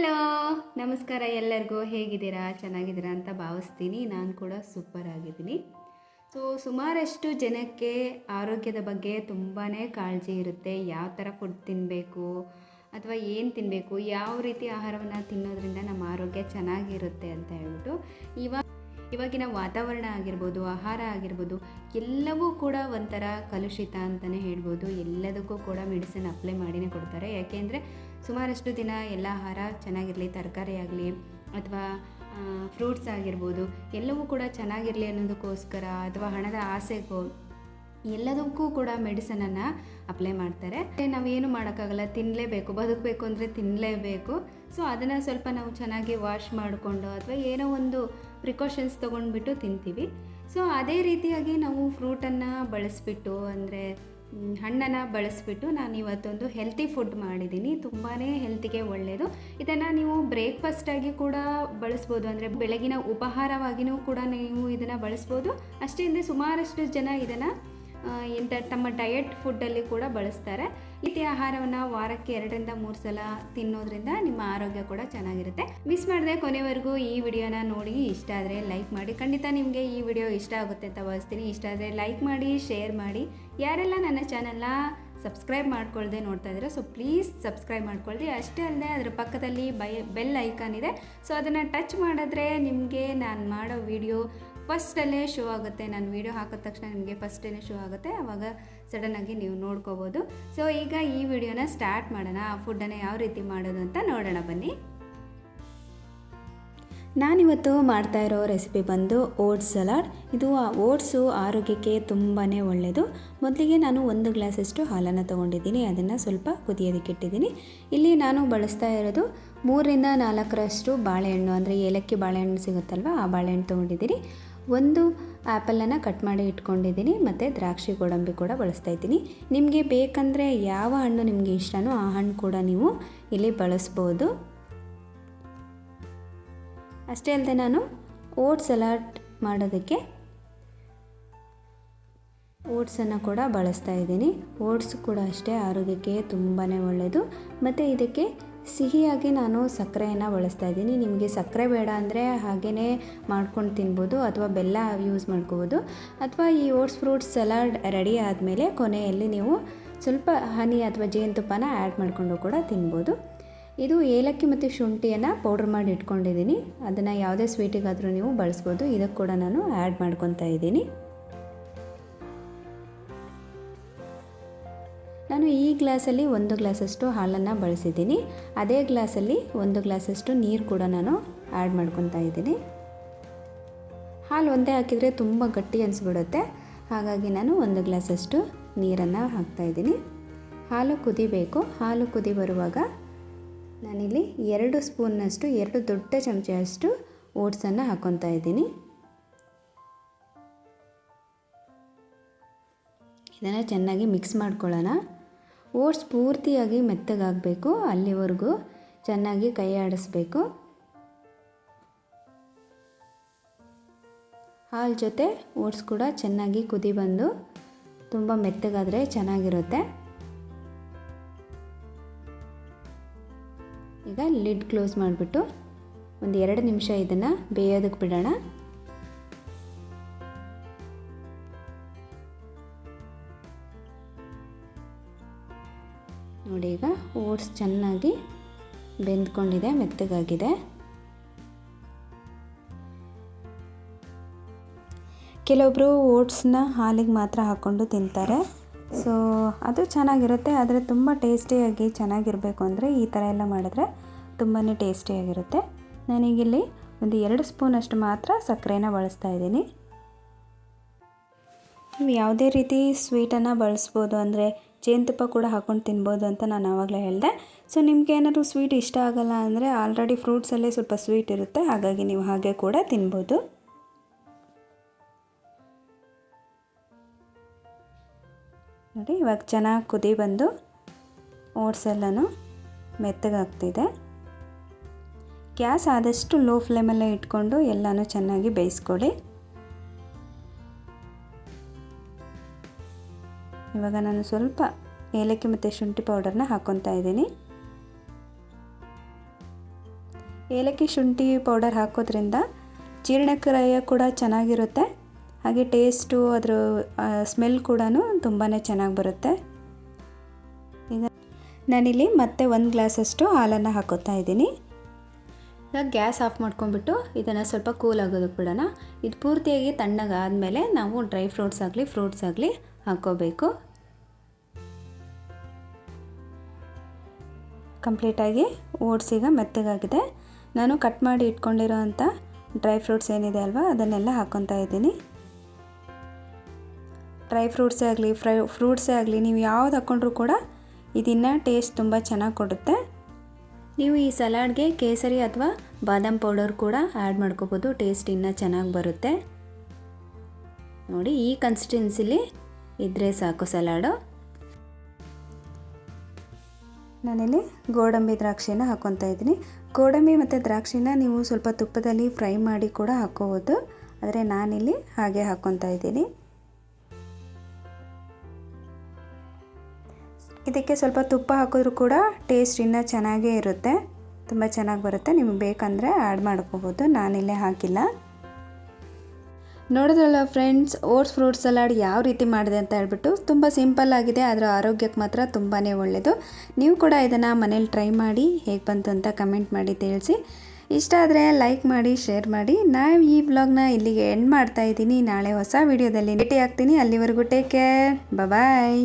Hello, ನಮಸ್ಕಾರ ಎಲ್ಲರಿಗೂ. ಹೇಗಿದ್ದೀರಾ? ಚೆನ್ನಾಗಿದ್ದೀರಾ ಅಂತ ಭಾವಿಸ್ತೀನಿ. ನಾನು ಕೂಡ ಸೂಪರ್ ಆಗಿದ್ದೀನಿ. ಸೊ ಸುಮಾರಷ್ಟು ಜನಕ್ಕೆ ಆರೋಗ್ಯದ ಬಗ್ಗೆ ತುಂಬಾ ಕಾಳಜಿ ಇರುತ್ತೆ. ಯಾವ ಥರ ಫುಡ್ ತಿನ್ನಬೇಕು ಅಥವಾ ಏನು ತಿನ್ನಬೇಕು ಯಾವ ರೀತಿ ಆಹಾರವನ್ನು ತಿನ್ನೋದ್ರಿಂದ ನಮ್ಮ ಆರೋಗ್ಯ ಚೆನ್ನಾಗಿರುತ್ತೆ ಅಂತ ಹೇಳ್ಬಿಟ್ಟು ಇವಾಗ ಇವಾಗಿನ ವಾತಾವರಣ ಆಗಿರ್ಬೋದು, ಆಹಾರ ಆಗಿರ್ಬೋದು, ಎಲ್ಲವೂ ಕೂಡ ಒಂಥರ ಕಲುಷಿತ ಅಂತಲೇ ಹೇಳ್ಬೋದು. ಎಲ್ಲದಕ್ಕೂ ಕೂಡ ಮೆಡಿಸಿನ್ ಅಪ್ಲೈ ಮಾಡಿನೇ ಕೊಡ್ತಾರೆ. ಯಾಕೆಂದರೆ ಸುಮಾರಷ್ಟು ದಿನ ಎಲ್ಲ ಆಹಾರ ಚೆನ್ನಾಗಿರಲಿ, ತರಕಾರಿ ಆಗಲಿ ಅಥವಾ ಫ್ರೂಟ್ಸ್ ಆಗಿರ್ಬೋದು, ಎಲ್ಲವೂ ಕೂಡ ಚೆನ್ನಾಗಿರಲಿ ಅನ್ನೋದಕ್ಕೋಸ್ಕರ ಅಥವಾ ಹಣದ ಆಸೆಗೋ, ಎಲ್ಲದಕ್ಕೂ ಕೂಡ ಮೆಡಿಸನನ್ನು ಅಪ್ಲೈ ಮಾಡ್ತಾರೆ. ನಾವೇನು ಮಾಡೋಕ್ಕಾಗಲ್ಲ ತಿನ್ನಲೇಬೇಕು ಬದುಕಬೇಕು ಅಂದರೆ ತಿನ್ನಲೇಬೇಕು ಸೊ ಅದನ್ನು ಸ್ವಲ್ಪ ನಾವು ಚೆನ್ನಾಗಿ ವಾಶ್ ಮಾಡಿಕೊಂಡು ಅಥವಾ ಏನೋ ಒಂದು ಪ್ರಿಕಾಷನ್ಸ್ ತೊಗೊಂಡ್ಬಿಟ್ಟು ತಿಂತೀವಿ. ಸೊ ಅದೇ ರೀತಿಯಾಗಿ ನಾವು ಫ್ರೂಟನ್ನು ಬಳಸಿಬಿಟ್ಟು ಅಂದರೆ ಹಣ್ಣನ್ನು ಬಳಸಿಬಿಟ್ಟು ನಾನು ಇವತ್ತೊಂದು ಹೆಲ್ತಿ ಫುಡ್ ಮಾಡಿದ್ದೀನಿ ತುಂಬಾ ಹೆಲ್ತಿಗೆ ಒಳ್ಳೆಯದು ಇದನ್ನು ನೀವು ಬ್ರೇಕ್ಫಾಸ್ಟಾಗಿ ಕೂಡ ಬಳಸ್ಬೋದು. ಅಂದರೆ ಬೆಳಗಿನ ಉಪಹಾರವಾಗಿಯೂ ಕೂಡ ನೀವು ಇದನ್ನು ಬಳಸ್ಬೋದು. ಅಷ್ಟೇ ಹಿಂದೆ ಸುಮಾರಷ್ಟು ಜನ ಇದನ್ನು ಇಂಥ ತಮ್ಮ ಡಯಟ್ ಫುಡ್ಡಲ್ಲಿ ಕೂಡ ಬಳಸ್ತಾರೆ. ಈ ರೀತಿಯ ಆಹಾರವನ್ನು ವಾರಕ್ಕೆ ಎರಡರಿಂದ ಮೂರು ಸಲ ತಿನ್ನೋದ್ರಿಂದ ನಿಮ್ಮ ಆರೋಗ್ಯ ಕೂಡ ಚೆನ್ನಾಗಿರುತ್ತೆ. ಮಿಸ್ ಮಾಡದೆ ಕೊನೆವರೆಗೂ ಈ ವಿಡಿಯೋನ ನೋಡಿ, ಇಷ್ಟ ಆದರೆ ಲೈಕ್ ಮಾಡಿ. ಖಂಡಿತ ನಿಮಗೆ ಈ ವಿಡಿಯೋ ಇಷ್ಟ ಆಗುತ್ತೆ ಅಂತ ಭಾವಿಸ್ತೀನಿ. ಇಷ್ಟ ಆದರೆ ಲೈಕ್ ಮಾಡಿ ಶೇರ್ ಮಾಡಿ. ಯಾರೆಲ್ಲ ನನ್ನ ಚಾನಲ್ನ ಸಬ್ಸ್ಕ್ರೈಬ್ ಮಾಡ್ಕೊಳ್ಳದೆ ನೋಡ್ತಾ ಇದ್ದೀರಾ ಸೊ ಪ್ಲೀಸ್ ಸಬ್ಸ್ಕ್ರೈಬ್ ಮಾಡ್ಕೊಳ್ಳಿ ಅಷ್ಟೇ ಅಲ್ಲದೆ ಅದರ ಪಕ್ಕದಲ್ಲಿ ಬೈ ಬೆಲ್ ಐಕಾನ್ ಇದೆ. ಸೊ ಅದನ್ನು ಟಚ್ ಮಾಡಿದ್ರೆ ನಿಮಗೆ ನಾನು ಮಾಡೋ ವಿಡಿಯೋ ಫಸ್ಟಲ್ಲೇ ಶೋ ಆಗುತ್ತೆ. ನಾನು ವೀಡಿಯೋ ಹಾಕಿದ ತಕ್ಷಣ ನಿಮಗೆ ಫಸ್ಟೇ ಶೋ ಆಗುತ್ತೆ. ಆವಾಗ ಸಡನ್ನಾಗಿ ನೀವು ನೋಡ್ಕೋಬೋದು. ಸೊ ಈಗ ಈ ವಿಡಿಯೋನ ಸ್ಟಾರ್ಟ್ ಮಾಡೋಣ. ಆ ಫುಡ್ಡನ್ನು ಯಾವ ರೀತಿ ಮಾಡೋದು ಅಂತ ನೋಡೋಣ ಬನ್ನಿ. ನಾನಿವತ್ತು ಮಾಡ್ತಾ ಇರೋ ರೆಸಿಪಿ ಬಂದು ಓಟ್ಸ್ ಸಲಾಡ್ ಇದು ಓಟ್ಸು ಆರೋಗ್ಯಕ್ಕೆ ತುಂಬಾ ಒಳ್ಳೆಯದು ಮೊದಲಿಗೆ ನಾನು ಒಂದು ಗ್ಲಾಸಷ್ಟು ಹಾಲನ್ನು ತೊಗೊಂಡಿದ್ದೀನಿ. ಅದನ್ನು ಸ್ವಲ್ಪ ಕುದಿಯೋದಕ್ಕೆ ಇಟ್ಟಿದ್ದೀನಿ. ಇಲ್ಲಿ ನಾನು ಬಳಸ್ತಾ ಇರೋದು ಮೂರರಿಂದ ನಾಲ್ಕರಷ್ಟು ಬಾಳೆಹಣ್ಣು. ಅಂದರೆ ಏಲಕ್ಕಿ ಬಾಳೆಹಣ್ಣು ಸಿಗುತ್ತಲ್ವ? ಆ ಬಾಳೆಹಣ್ಣು ತೊಗೊಂಡಿದ್ದೀನಿ. ಒಂದು ಆ್ಯಪಲನ್ನು ಕಟ್ ಮಾಡಿ ಇಟ್ಕೊಂಡಿದ್ದೀನಿ ಮತ್ತು ದ್ರಾಕ್ಷಿ ಗೋಡಂಬಿ ಕೂಡ ಬಳಸ್ತಾ ಇದ್ದೀನಿ. ನಿಮಗೆ ಬೇಕಂದರೆ ಯಾವ ಹಣ್ಣು ನಿಮಗೆ ಇಷ್ಟನೋ ಆ ಹಣ್ಣು ಕೂಡ ನೀವು ಇಲ್ಲಿ ಬಳಸ್ಬೋದು. ಅಷ್ಟೇ ಅಲ್ಲದೆ ನಾನು ಓಟ್ಸ್ ಸಲಾಡ್ ಮಾಡೋದಕ್ಕೆ ಓಟ್ಸನ್ನು ಕೂಡ ಬಳಸ್ತಾ ಇದ್ದೀನಿ. ಓಟ್ಸ್ ಕೂಡ ಅಷ್ಟೇ ಆರೋಗ್ಯಕ್ಕೆ ತುಂಬಾ ಒಳ್ಳೆಯದು. ಮತ್ತು ಇದಕ್ಕೆ ಸಿಹಿಯಾಗಿ ನಾನು ಸಕ್ಕರೆಯನ್ನು ಬಳಸ್ತಾ ಇದ್ದೀನಿ. ನಿಮಗೆ ಸಕ್ಕರೆ ಬೇಡ ಅಂದರೆ ಹಾಗೆಯೇ ಮಾಡ್ಕೊಂಡು ತಿನ್ಬೋದು ಅಥವಾ ಬೆಲ್ಲ ಯೂಸ್ ಮಾಡ್ಕೋಬೋದು. ಅಥವಾ ಈ ಓಟ್ಸ್ ಫ್ರೂಟ್ಸ್ ಸಲಾಡ್ ರೆಡಿ ಆದಮೇಲೆ ಕೊನೆಯಲ್ಲಿ ನೀವು ಸ್ವಲ್ಪ ಹನಿ ಅಥವಾ ಜೇನುತುಪ್ಪನ ಆ್ಯಡ್ ಮಾಡಿಕೊಂಡು ಕೂಡ ತಿನ್ಬೋದು. ಇದು ಏಲಕ್ಕಿ ಮತ್ತು ಶುಂಠಿಯನ್ನು ಪೌಡ್ರ್ ಮಾಡಿ ಇಟ್ಕೊಂಡಿದ್ದೀನಿ. ಅದನ್ನು ಯಾವುದೇ ಸ್ವೀಟಿಗಾದರೂ ನೀವು ಬಳಸ್ಬೋದು. ಇದಕ್ಕೆ ಕೂಡ ನಾನು ಆ್ಯಡ್ ಮಾಡ್ಕೊತಾ ಇದ್ದೀನಿ. ನಾನು ಈ ಗ್ಲಾಸಲ್ಲಿ ಒಂದು ಗ್ಲಾಸಷ್ಟು ಹಾಲನ್ನು ಬಳಸಿದ್ದೀನಿ. ಅದೇ ಗ್ಲಾಸಲ್ಲಿ ಒಂದು ಗ್ಲಾಸಷ್ಟು ನೀರು ಕೂಡ ನಾನು ಆ್ಯಡ್ ಮಾಡ್ಕೊತಾ ಇದ್ದೀನಿ. ಹಾಲು ಒಂದೇ ಹಾಕಿದರೆ ತುಂಬ ಗಟ್ಟಿ ಅನಿಸ್ಬಿಡುತ್ತೆ. ಹಾಗಾಗಿ ನಾನು ಒಂದು ಗ್ಲಾಸಷ್ಟು ನೀರನ್ನು ಹಾಕ್ತಾಯಿದ್ದೀನಿ ಹಾಲು ಕುದಿಬೇಕು. ಹಾಲು ಕುದಿ ಬರುವಾಗ ನಾನಿಲ್ಲಿ ಎರಡು ಸ್ಪೂನ್ನಷ್ಟು ಎರಡು ದೊಡ್ಡ ಚಮಚದಷ್ಟು ಓಟ್ಸನ್ನು ಹಾಕ್ಕೊತಾ ಇದ್ದೀನಿ. ಇದನ್ನು ಚೆನ್ನಾಗಿ ಮಿಕ್ಸ್ ಮಾಡ್ಕೊಳ್ಳೋಣ. ಓಟ್ಸ್ ಪೂರ್ತಿಯಾಗಿ ಮೆತ್ತಗಾಗಬೇಕು, ಅಲ್ಲಿವರೆಗೂ ಚೆನ್ನಾಗಿ ಕೈ ಆಡಿಸ್ಬೇಕು ಹಾಲು ಜೊತೆ ಓಟ್ಸ್ ಕೂಡ ಚೆನ್ನಾಗಿ ಕುದಿ ಬಂದು ತುಂಬ ಮೆತ್ತಗಾದರೆ ಚೆನ್ನಾಗಿರುತ್ತೆ. ಈಗ ಲಿಡ್ ಕ್ಲೋಸ್ ಮಾಡಿಬಿಟ್ಟು ಒಂದು ಎರಡು ನಿಮಿಷ ಇದನ್ನು ಬೇಯೋದಕ್ಕೆ ಬಿಡೋಣ. ನೋಡಿ ಈಗ ಓಟ್ಸ್ ಚೆನ್ನಾಗಿ ಬೆಂದ್ಕೊಂಡಿದೆ, ಮೆತ್ತಗಾಗಿದೆ. ಕೆಲವೊಬ್ಬರು ಓಟ್ಸ್ನ ಹಾಲಿಗೆ ಮಾತ್ರ ಹಾಕ್ಕೊಂಡು ತಿಂತಾರೆ. ಸೊ ಅದು ಚೆನ್ನಾಗಿರುತ್ತೆ, ಆದರೆ ತುಂಬ ಟೇಸ್ಟಿಯಾಗಿ ಚೆನ್ನಾಗಿರಬೇಕು ಅಂದರೆ ಈ ಥರ ಎಲ್ಲ ಮಾಡಿದ್ರೆ ತುಂಬಾ ಟೇಸ್ಟಿಯಾಗಿರುತ್ತೆ. ನನಗಿಲ್ಲಿ ಒಂದು ಎರಡು ಸ್ಪೂನಷ್ಟು ಮಾತ್ರ ಸಕ್ಕರೆನ ಬಳಸ್ತಾ ಇದ್ದೀನಿ. ನೀವು ಯಾವುದೇ ರೀತಿ ಸ್ವೀಟನ್ನು ಬಳಸ್ಬೋದು ಅಂದರೆ ಜೇನುತುಪ್ಪ ಕೂಡ ಹಾಕ್ಕೊಂಡು ತಿನ್ಬೋದು ಅಂತ ನಾನು ಆವಾಗಲೇ ಹೇಳಿದೆ. ಸೊ, ನಿಮ್ಗೆ ಏನಾದರೂ ಸ್ವೀಟ್ ಇಷ್ಟ ಆಗಲ್ಲ ಅಂದರೆ ಆಲ್ರೆಡಿ ಫ್ರೂಟ್ಸಲ್ಲೇ ಸ್ವಲ್ಪ ಸ್ವೀಟ್ ಇರುತ್ತೆ. ಹಾಗಾಗಿ ನೀವು ಹಾಗೆ ಕೂಡ ತಿನ್ಬೋದು. ನೋಡಿ, ಇವಾಗ ಚೆನ್ನಾಗಿ ಕುದಿ ಬಂದು ಓಟ್ಸ್ ಎಲ್ಲನೂ ಮೆತ್ತಗಾಗ್ತಿದೆ. ಗ್ಯಾಸ್ ಆದಷ್ಟು ಲೋ ಫ್ಲೇಮಲ್ಲೇ ಇಟ್ಕೊಂಡು ಎಲ್ಲನೂ ಚೆನ್ನಾಗಿ ಬೇಯಿಸ್ಕೊಳ್ಳಿ. ಇವಾಗ ನಾನು ಸ್ವಲ್ಪ ಏಲಕ್ಕಿ ಮತ್ತು ಶುಂಠಿ ಪೌಡರ್ನ ಹಾಕ್ಕೊತಾ ಇದ್ದೀನಿ. ಏಲಕ್ಕಿ, ಶುಂಠಿ ಪೌಡರ್ ಹಾಕೋದ್ರಿಂದ ಜೀರ್ಣಕ್ರಯ ಕೂಡ ಚೆನ್ನಾಗಿರುತ್ತೆ. ಹಾಗೆ ಟೇಸ್ಟು ಅದರ ಸ್ಮೆಲ್ ಕೂಡ ತುಂಬಾ ಚೆನ್ನಾಗಿ ಬರುತ್ತೆ. ಈಗ ನಾನಿಲ್ಲಿ ಮತ್ತೆ ಒಂದು ಗ್ಲಾಸಷ್ಟು ಹಾಲನ್ನು ಹಾಕೋತಾ ಇದ್ದೀನಿ. ಈಗ ಗ್ಯಾಸ್ ಆಫ್ ಮಾಡ್ಕೊಂಡ್ಬಿಟ್ಟು ಇದನ್ನು ಸ್ವಲ್ಪ ಕೂಲ್ ಆಗೋದಕ್ಕೆ ಬಿಡೋಣ ಇದು ಪೂರ್ತಿಯಾಗಿ ತಣ್ಣಗಾದಮೇಲೆ ನಾವು ಡ್ರೈ ಫ್ರೂಟ್ಸ್ ಆಗಲಿ ಫ್ರೂಟ್ಸ್ ಆಗಲಿ ಹಾಕ್ಕೋಬೇಕು ಕಂಪ್ಲೀಟಾಗಿ ಈಗ ಮೆತ್ತಗಾಗಿದೆ. ನಾನು ಕಟ್ ಮಾಡಿ ಇಟ್ಕೊಂಡಿರೋ ಅಂಥ ಡ್ರೈ ಫ್ರೂಟ್ಸ್ ಏನಿದೆ ಅಲ್ವಾ, ಅದನ್ನೆಲ್ಲ ಹಾಕ್ಕೊತಾ ಇದ್ದೀನಿ. ಡ್ರೈ ಫ್ರೂಟ್ಸೇ ಆಗಲಿ, ಫ್ರೈ ಫ್ರೂಟ್ಸೇ ಆಗಲಿ, ನೀವು ಯಾವ್ದು ಹಾಕ್ಕೊಂಡ್ರೂ ಕೂಡ ಇದನ್ನು ಟೇಸ್ಟ್ ತುಂಬ ಚೆನ್ನಾಗಿ ಕೊಡುತ್ತೆ. ನೀವು ಈ ಸಲಾಡ್ಗೆ ಕೇಸರಿ ಅಥವಾ ಬಾದಾಮ್ ಪೌಡರ್ ಕೂಡ ಆ್ಯಡ್ ಮಾಡ್ಕೋಬೋದು, ಟೇಸ್ಟ್ ಇನ್ನೂ ಚೆನ್ನಾಗಿ ಬರುತ್ತೆ. ನೋಡಿ, ಈ ಕನ್ಸಿಸ್ಟೆನ್ಸಿಲಿ ಇದ್ದರೆ ಸಾಕು ಸಲಾಡು. ನಾನಿಲ್ಲಿ ಗೋಡಂಬಿ ದ್ರಾಕ್ಷಿನ ಹಾಕ್ಕೊತಾ ಇದ್ದೀನಿ. ಗೋಡಂಬಿ ಮತ್ತು ದ್ರಾಕ್ಷಿನ ನೀವು ಸ್ವಲ್ಪ ತುಪ್ಪದಲ್ಲಿ ಫ್ರೈ ಮಾಡಿ ಕೂಡ ಹಾಕ್ಕೋಬೋದು ಆದರೆ ನಾನಿಲ್ಲಿ ಹಾಗೆ ಹಾಕ್ಕೊತಾ ಇದ್ದೀನಿ. ಇದಕ್ಕೆ ಸ್ವಲ್ಪ ತುಪ್ಪ ಹಾಕಿದ್ರೂ ಕೂಡ ಟೇಸ್ಟ್ ಇನ್ನೂ ಚೆನ್ನಾಗೇ ಇರುತ್ತೆ. ತುಂಬ ಚೆನ್ನಾಗಿ ಬರುತ್ತೆ. ನಿಮಗೆ ಬೇಕಂದರೆ ಆ್ಯಡ್ ಮಾಡ್ಕೋಬೋದು. ನಾನಿಲ್ಲೇ ಹಾಕಿಲ್ಲ. ನೋಡಿದ್ರಲ್ಲ ಫ್ರೆಂಡ್ಸ್ ಓಟ್ಸ್ ಫ್ರೂಟ್ ಸಲಾಡ್ ಯಾವ ರೀತಿ ಮಾಡಿದೆ ಅಂತ ಹೇಳ್ಬಿಟ್ಟು ತುಂಬ ಸಿಂಪಲ್ ಆಗಿದೆ ಅದರ ಆರೋಗ್ಯಕ್ಕೆ ಮಾತ್ರ ತುಂಬಾ ಒಳ್ಳೆಯದು ನೀವು ಕೂಡ ಇದನ್ನು ಮನೇಲಿ ಟ್ರೈ ಮಾಡಿ ಹೇಗೆ ಬಂತು ಅಂತ ಕಮೆಂಟ್ ಮಾಡಿ ತಿಳಿಸಿ. ಇಷ್ಟ ಆದರೆ ಲೈಕ್ ಮಾಡಿ ಶೇರ್ ಮಾಡಿ. ನಾವು ಈ ವ್ಲಾಗ್ನ ಇಲ್ಲಿಗೆ ಎಂಡ್ ಮಾಡ್ತಾ ಇದ್ದೀನಿ. ನಾಳೆ ಹೊಸ ವಿಡಿಯೋದಲ್ಲಿ ಭೇಟಿ ಆಗ್ತೀನಿ ಅಲ್ಲಿವರೆಗೂ ಟೇಕ್ ಕೇರ್ ಬಾಯ್